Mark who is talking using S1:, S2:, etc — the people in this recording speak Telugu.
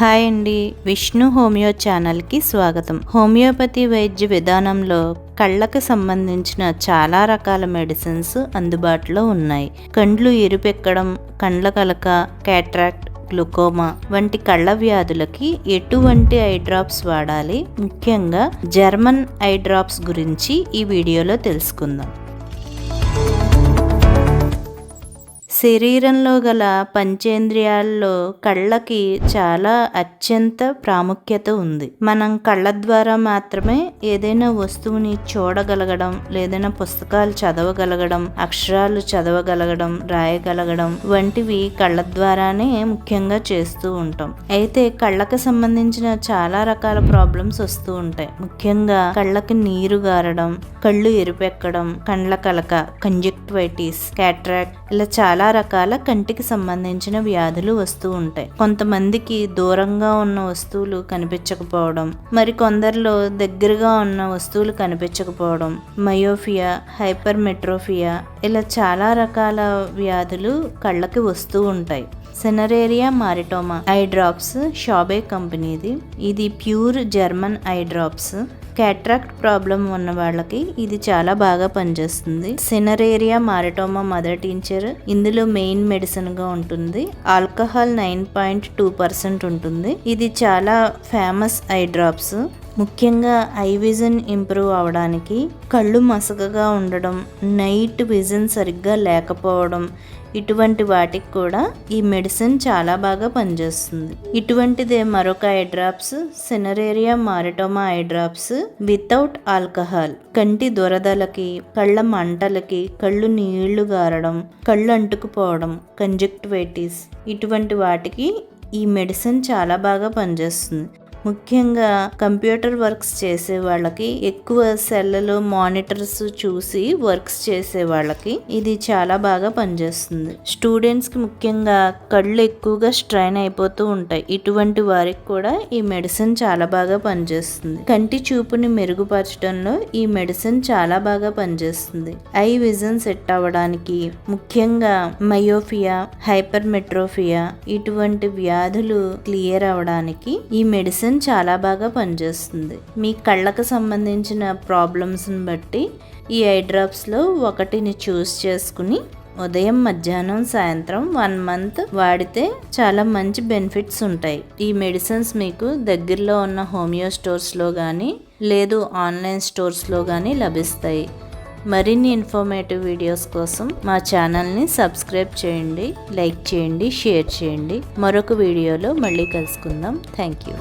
S1: హాయ్ అండి. విష్ణు హోమియో ఛానల్కి స్వాగతం. హోమియోపతి వైద్య విధానంలో కళ్ళకు సంబంధించిన చాలా రకాల మెడిసిన్స్ అందుబాటులో ఉన్నాయి. కండ్లు ఎరుపెక్కడం కండ్ల కలక క్యాట్రాక్ట్ గ్లుకోమా వంటి కళ్ళ వ్యాధులకి ఎటువంటి ఐ డ్రాప్స్ వాడాలి? ముఖ్యంగా జర్మన్ ఐ డ్రాప్స్ గురించి ఈ వీడియోలో తెలుసుకుందాం. శరీరంలో గల పంచేంద్రియాల్లో కళ్ళకి చాలా అత్యంత ప్రాముఖ్యత ఉంది. మనం కళ్ళ ద్వారా మాత్రమే ఏదైనా వస్తువుని చూడగలగడం లేదైనా పుస్తకాలు చదవగలగడం అక్షరాలు చదవగలగడం రాయగలగడం వంటివి కళ్ళ ద్వారానే ముఖ్యంగా చేస్తూ ఉంటాం. అయితే కళ్ళకు సంబంధించిన చాలా రకాల ప్రాబ్లమ్స్ వస్తూ ఉంటాయి. ముఖ్యంగా కళ్ళకి నీరు గారడం కళ్ళు ఎరుపెక్కడం కండ్ల కలక కంజక్టివైటిస్ క్యాట్రాక్ట్ ఇలా చాలా రకాల కంటికి సంబంధించిన వ్యాధులు వస్తూ ఉంటాయి. కొంతమందికి దూరంగా ఉన్న వస్తువులు కనిపించకపోవడం మరి కొందరిలో దగ్గరగా ఉన్న వస్తువులు కనిపించకపోవడం మయోఫియా హైపర్ మెట్రోఫియా ఇలా చాలా రకాల వ్యాధులు కళ్ళకి వస్తూ ఉంటాయి. సెనరేరియా మారిటోమా ఐ డ్రాప్స్ షాబే కంపెనీది ఇది pure German eye drops cataract problem ఉన్న వాళ్ళకి ఇది చాలా బాగా పనిచేస్తుంది. సినరేరియా మారటోమా మదర్ టీచర్ ఇందులో మెయిన్ మెడిసిన్గా ఉంటుంది. Alcohol nine point two percent ఉంటుంది. ఇది చాలా ఫేమస్ ఐ డ్రాప్స్. ముఖ్యంగా ఐ విజన్ ఇంప్రూవ్ అవడానికి కళ్ళు మసకగా ఉండడం నైట్ విజన్ సరిగ్గా లేకపోవడం ఇటువంటి వాటికి కూడా ఈ మెడిసిన్ చాలా బాగా పనిచేస్తుంది. ఇటువంటిదే మరొక eye drops Cineraria maritima eye drops without alcohol. కంటి దురదలకి కళ్ళ మంటలకి కళ్ళు నీళ్ళు గారడం కళ్ళు అంటుకుపోవడం కంజక్టివైటిస్ ఇటువంటి వాటికి ఈ మెడిసిన్ చాలా బాగా పనిచేస్తుంది. ముఖ్యంగా కంప్యూటర్ వర్క్స్ చేసే వాళ్ళకి ఎక్కువ సెల్లలో మానిటర్స్ చూసి వర్క్స్ చేసే వాళ్ళకి ఇది చాలా బాగా పనిచేస్తుంది. స్టూడెంట్స్కి ముఖ్యంగా కళ్ళు ఎక్కువగా స్ట్రైన్ అయిపోతూ ఉంటాయి. ఇటువంటి వారికి కూడా ఈ మెడిసిన్ చాలా బాగా పనిచేస్తుంది. కంటి చూపుని మెరుగుపరచడంలో ఈ మెడిసిన్ చాలా బాగా పనిచేస్తుంది. ఐ విజన్ సెట్ అవ్వడానికి ముఖ్యంగా మయోఫియా హైపర్ మెట్రోఫియా ఇటువంటి వ్యాధులు క్లియర్ అవడానికి ఈ మెడిసిన్ మెడిసిన్ చాలా బాగా పనిచేస్తుంది. మీ కళ్ళకు సంబంధించిన ప్రాబ్లమ్స్ని బట్టి ఈ ఐ డ్రాప్స్లో ఒకటిని చూస్ చేసుకుని ఉదయం మధ్యాహ్నం సాయంత్రం వన్ మంత్ వాడితే చాలా మంచి బెనిఫిట్స్ ఉంటాయి. ఈ మెడిసిన్స్ మీకు దగ్గరలో ఉన్న హోమియో స్టోర్స్లో కానీ లేదు ఆన్లైన్ స్టోర్స్లో కానీ లభిస్తాయి. మరిన్ని ఇన్ఫర్మేటివ్ వీడియోస్ కోసం మా ఛానల్ని సబ్స్క్రైబ్ చేయండి లైక్ చేయండి షేర్ చేయండి. మరొక వీడియోలో మళ్ళీ కలుసుకుందాం. Thank you